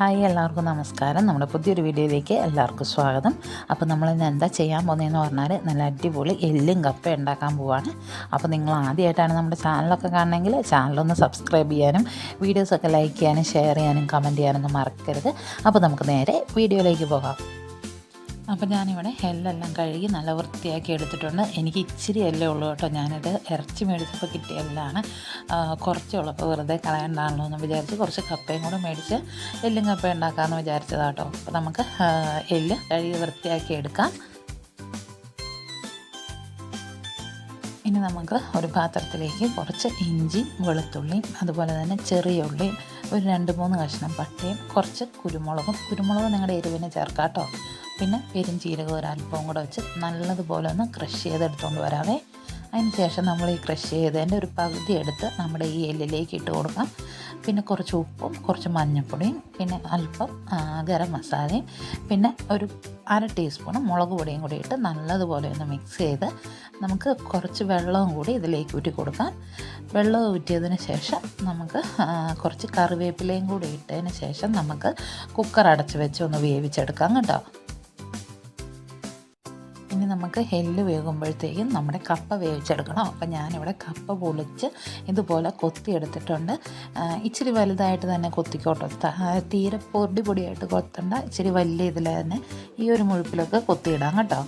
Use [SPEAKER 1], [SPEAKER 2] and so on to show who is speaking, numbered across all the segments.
[SPEAKER 1] Hi എല്ലാവർക്കും നമസ്കാരം. നമ്മുടെ പുതിയൊരു വീഡിയോയിലേക്ക് എല്ലാവർക്കും സ്വാഗതം. അപ്പോൾ നമ്മൾ ഇന്ന് എന്താ ചെയ്യാൻ പോകുന്നതെന്ന് പറഞ്ഞാൽ നല്ല അടിപൊളി എല്ലും കപ്പ ഉണ്ടാക്കാൻ പോവാണ്. അപ്പോൾ നിങ്ങൾ ആദ്യമായിട്ടാണ് നമ്മുടെ ചാനലൊക്കെ കാണണമെങ്കിൽ ചാനലൊന്ന് സബ്സ്ക്രൈബ് ചെയ്യാനും വീഡിയോസൊക്കെ ലൈക്ക് ചെയ്യാനും ഷെയർ ചെയ്യാനും കമന്റ് ചെയ്യാനൊന്നും മറക്കരുത്. അപ്പോൾ നമുക്ക് നേരെ വീഡിയോയിലേക്ക് പോകാം. അപ്പോൾ ഞാനിവിടെ എല്ലെല്ലാം കഴുകി നല്ല വൃത്തിയാക്കി എടുത്തിട്ടുണ്ട്. എനിക്ക് ഇച്ചിരി എല്ലേ ഉള്ളൂ കേട്ടോ ഞാനിത്. ഇറച്ചി മേടിച്ചപ്പോൾ കിട്ടിയ എല്ലാണ്. കുറച്ചേ ഉള്ളൂ അപ്പോൾ വെറുതെ കളയണ്ടാണല്ലോ എന്ന് വിചാരിച്ച് കുറച്ച് കപ്പയും കൂടെ മേടിച്ച് എല്ലും കപ്പ ഉണ്ടാക്കാമെന്ന് വിചാരിച്ചതാട്ടോ അപ്പോൾ നമുക്ക് എല്ല് കഴുകി വൃത്തിയാക്കി എടുക്കാം. ഇനി നമുക്ക് ഒരു പാത്രത്തിലേക്ക് കുറച്ച് ഇഞ്ചി വെളുത്തുള്ളിയും അതുപോലെ തന്നെ ചെറിയ ഉള്ളിയും ഒരു രണ്ട് മൂന്ന് കഷ്ണം പട്ടയും കുറച്ച് കുരുമുളകും. കുരുമുളകും നിങ്ങളുടെ എരിവിന് ചേർക്കാം കേട്ടോ. പിന്നെ പെരുംജീരകം ഒരല്പവും കൂടെ വെച്ച് നല്ലതുപോലെ ഒന്ന് ക്രഷ് ചെയ്തെടുത്തുകൊണ്ട് വരാവേ. അതിന് ശേഷം നമ്മൾ ഈ ക്രഷ് ചെയ്തതിന്റെ ഒരു പകുതി എടുത്ത് നമ്മുടെ ഈ എല്ലിലേക്ക് ഇട്ട് കൊടുക്കാം. പിന്നെ കുറച്ച് ഉപ്പും കുറച്ച് മഞ്ഞൾപ്പൊടിയും പിന്നെ അല്പം ഗരം മസാലയും പിന്നെ ഒരു അര ടീസ്പൂൺ മുളക് പൊടിയും കൂടി ഇട്ട് നല്ലതുപോലെ ഒന്ന് മിക്സ് ചെയ്ത് നമുക്ക് കുറച്ച് വെള്ളവും കൂടി ഇതിലേക്ക് ഊറ്റി കൊടുക്കാം. വെള്ളം ഊറ്റിയതിന് ശേഷം നമുക്ക് കുറച്ച് കറിവേപ്പിലയും കൂടി ഇട്ടതിന് ശേഷം നമുക്ക് കുക്കർ അടച്ച് വെച്ച് ഒന്ന് വേവിച്ചെടുക്കാം കേട്ടോ. നമുക്ക് എല്ല് വേകുമ്പോഴത്തേക്കും നമ്മുടെ കപ്പ വേവിച്ചെടുക്കണം. അപ്പം ഞാനിവിടെ കപ്പ പൊളിച്ച് ഇതുപോലെ കൊത്തിയെടുത്തിട്ടുണ്ട്. ഇച്ചിരി വലുതായിട്ട് തന്നെ കൊത്തിക്കോട്ടോ. തീരെ പൊടി പൊടിയായിട്ട് കൊത്തണ്ട. ഇച്ചിരി വലിയ ഇതിൽ തന്നെ ഈ ഒരു മുഴുപ്പിലൊക്കെ കൊത്തിയിടാം കേട്ടോ.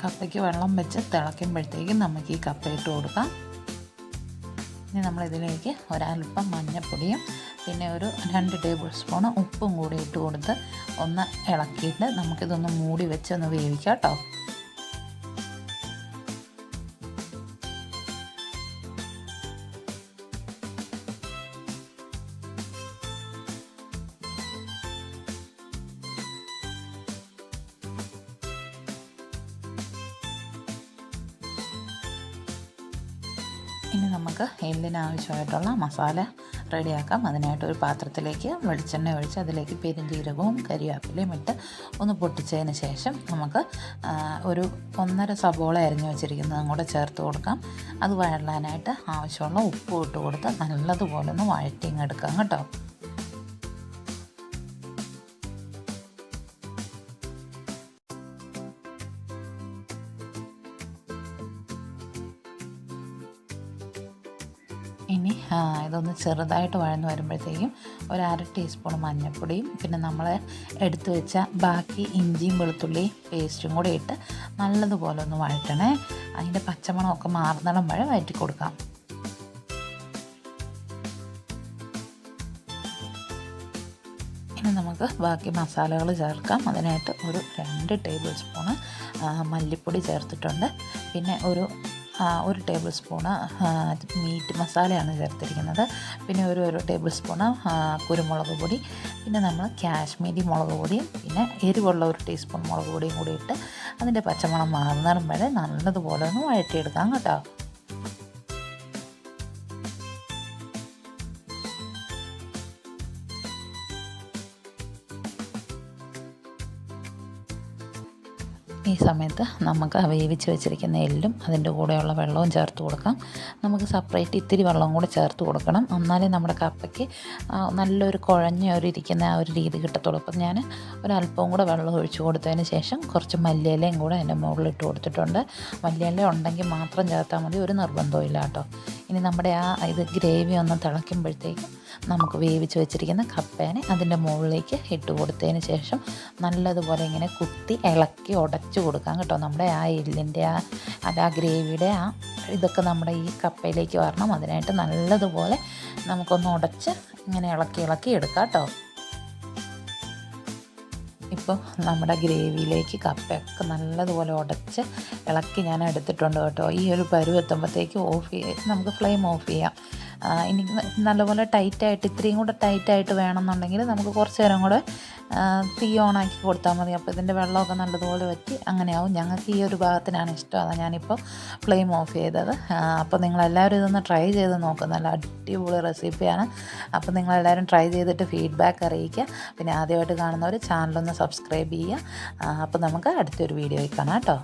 [SPEAKER 1] കപ്പയ്ക്ക് വെള്ളം വെച്ച് തിളയ്ക്കുമ്പോഴത്തേക്കും നമുക്ക് ഈ കപ്പ ഇട്ട് കൊടുക്കാം. ഇനി നമ്മളിതിലേക്ക് ഒരൽപ്പം മഞ്ഞൾപ്പൊടിയും പിന്നെ ഒരു രണ്ട് ടേബിൾ സ്പൂൺ ഉപ്പും കൂടി ഇട്ട് കൊടുത്ത് ഒന്ന് ഇളക്കിയിട്ട് നമുക്കിതൊന്ന് മൂടി വെച്ച് ഒന്ന് വേവിക്കാം കേട്ടോ. ഇനി നമുക്ക് എല്ലിന് ആവശ്യമായിട്ടുള്ള മസാല റെഡിയാക്കാം. അതിനായിട്ട് ഒരു പാത്രത്തിലേക്ക് വെളിച്ചെണ്ണ ഒഴിച്ച് അതിലേക്ക് പെരുംജീരകവും കരിവേപ്പിലയും ഇട്ട് ഒന്ന് പൊട്ടിച്ചതിന് ശേഷം നമുക്ക് ഒരു ഒന്നര സബോള അരിഞ്ഞു വെച്ചിരിക്കുന്നതും കൂടെ ചേർത്ത് കൊടുക്കാം. അത് വഴലാനായിട്ട് ആവശ്യമുള്ള ഉപ്പ് ഇട്ട് കൊടുത്ത് നല്ലതുപോലെ ഒന്ന് വഴറ്റിങ് എടുക്കാം കേട്ടോ. ഇനി ഇതൊന്ന് ചെറുതായിട്ട് വഴന്ന് വരുമ്പോഴത്തേക്കും ഒരു അര ടീസ്പൂൺ മഞ്ഞൾപ്പൊടിയും പിന്നെ നമ്മൾ എടുത്തു വെച്ച ബാക്കി ഇഞ്ചിയും വെളുത്തുള്ളിയും പേസ്റ്റും കൂടി ഇട്ട് നല്ലതുപോലെ ഒന്ന് വഴറ്റണേ. അതിന്റെ പച്ചമണമൊക്കെ മാറുന്നിടം വരെ വഴറ്റി കൊടുക്കാം. ഇനി നമുക്ക് ബാക്കി മസാലകൾ ചേർക്കാം. അതിനായിട്ട് ഒരു രണ്ട് ടേബിൾ സ്പൂണ് മല്ലിപ്പൊടി ചേർത്തിട്ടുണ്ട്. പിന്നെ ഒരു ഒരു ടേബിൾ സ്പൂണ് മീറ്റ് മസാലയാണ് ചേർത്തിരിക്കുന്നത്. പിന്നെ ഒരു ഒരു ടേബിൾ സ്പൂണ് കുരുമുളക് പൊടി പിന്നെ നമ്മൾ കാശ്മീരി മുളക് പൊടിയും പിന്നെ എരിവുള്ള ഒരു ടീസ്പൂൺ മുളക് പൊടിയും കൂടി ഇട്ട് അതിന്റെ പച്ചമണം മാറുന്നിടം വരെ നല്ലതുപോലെ ഒന്ന് വഴറ്റിയെടുക്കാം കേട്ടോ. ഈ സമയത്ത് നമുക്ക് വേവിച്ച് വെച്ചിരിക്കുന്ന എല്ലും അതിന്റെ കൂടെയുള്ള വെള്ളവും ചേർത്ത് കൊടുക്കാം. നമുക്ക് സെപ്പറേറ്റ് ഇത്തിരി വെള്ളവും കൂടെ ചേർത്ത് കൊടുക്കണം. എന്നാലേ നമ്മുടെ കപ്പയ്ക്ക് നല്ലൊരു കുഴഞ്ഞ ഒരു ഇരിക്കുന്ന ആ ഒരു രീതി കിട്ടത്തുള്ളൂ. അപ്പം ഞാൻ ഒരല്പവും കൂടെ വെള്ളം ഒഴിച്ചു കൊടുത്തതിന് ശേഷം കുറച്ച് മല്ലിയിലയും കൂടെ അതിന്റെ മുകളിൽ ഇട്ട് കൊടുത്തിട്ടുണ്ട്. മല്ലിയില ഉണ്ടെങ്കിൽ മാത്രം ചേർത്താൽ മതി. ഒരു നിർബന്ധവും ഇല്ല കേട്ടോ. ഇനി നമ്മുടെ ആ ഇത് ഗ്രേവി ഒന്ന് തിളയ്ക്കുമ്പോഴത്തേക്കും നമുക്ക് വേവിച്ച് വെച്ചിരിക്കുന്ന കപ്പേനെ അതിന്റെ മുകളിലേക്ക് ഇട്ട് കൊടുത്തതിന് ശേഷം നല്ലതുപോലെ ഇങ്ങനെ കുത്തി ഇളക്കി ഉടച്ചു കൊടുക്കാം കേട്ടോ. നമ്മുടെ ആ എല്ലിന്റെ ആ അത് ആ ഗ്രേവിയുടെ ആ ഇതൊക്കെ നമ്മുടെ ഈ കപ്പയിലേക്ക് വരണം. അതിനായിട്ട് നല്ലതുപോലെ നമുക്കൊന്ന് ഉടച്ച് ഇങ്ങനെ ഇളക്കി ഇളക്കി എടുക്കാം കേട്ടോ. ഇപ്പോൾ നമ്മുടെ ഗ്രേവിയിലേക്ക് കപ്പയൊക്കെ നല്ലതുപോലെ ഉടച്ച് ഇളക്കി ഞാൻ എടുത്തിട്ടുണ്ട് കേട്ടോ. ഈ ഒരു പരുവെത്തുമ്പോഴത്തേക്ക് ഓഫ് ചെയ്ത് നമുക്ക് ഫ്ലെയിം ഓഫ് ചെയ്യാം. ഇനി നല്ലപോലെ ടൈറ്റായിട്ട് ഇത്രയും കൂടെ ടൈറ്റായിട്ട് വേണമെന്നുണ്ടെങ്കിൽ നമുക്ക് കുറച്ച് നേരം കൂടെ തീ ഓണാക്കി കൊടുത്താൽ മതി. അപ്പോൾ ഇതിന്റെ വെള്ളമൊക്കെ നല്ലതുപോലെ വറ്റി അങ്ങനെയാവും. ഞങ്ങൾക്ക് ഈ ഒരു ഭാഗത്തിനാണ് ഇഷ്ടം. അതാണ് ഞാനിപ്പോൾ ഫ്ലെയിം ഓഫ് ചെയ്തത്. അപ്പോൾ നിങ്ങളെല്ലാവരും ഇതൊന്ന് ട്രൈ ചെയ്ത് നോക്കുക നല്ല അടിപൊളി റെസിപ്പിയാണ് അപ്പോൾ നിങ്ങളെല്ലാവരും ട്രൈ ചെയ്തിട്ട് ഫീഡ്ബാക്ക് അറിയിക്കുക. പിന്നെ ആദ്യമായിട്ട് കാണുന്നവർ ചാനലൊന്ന് സബ്സ്ക്രൈബ് ചെയ്യുക. അപ്പോൾ നമുക്ക് അടുത്തൊരു വീഡിയോയിൽ കാണാം കേട്ടോ.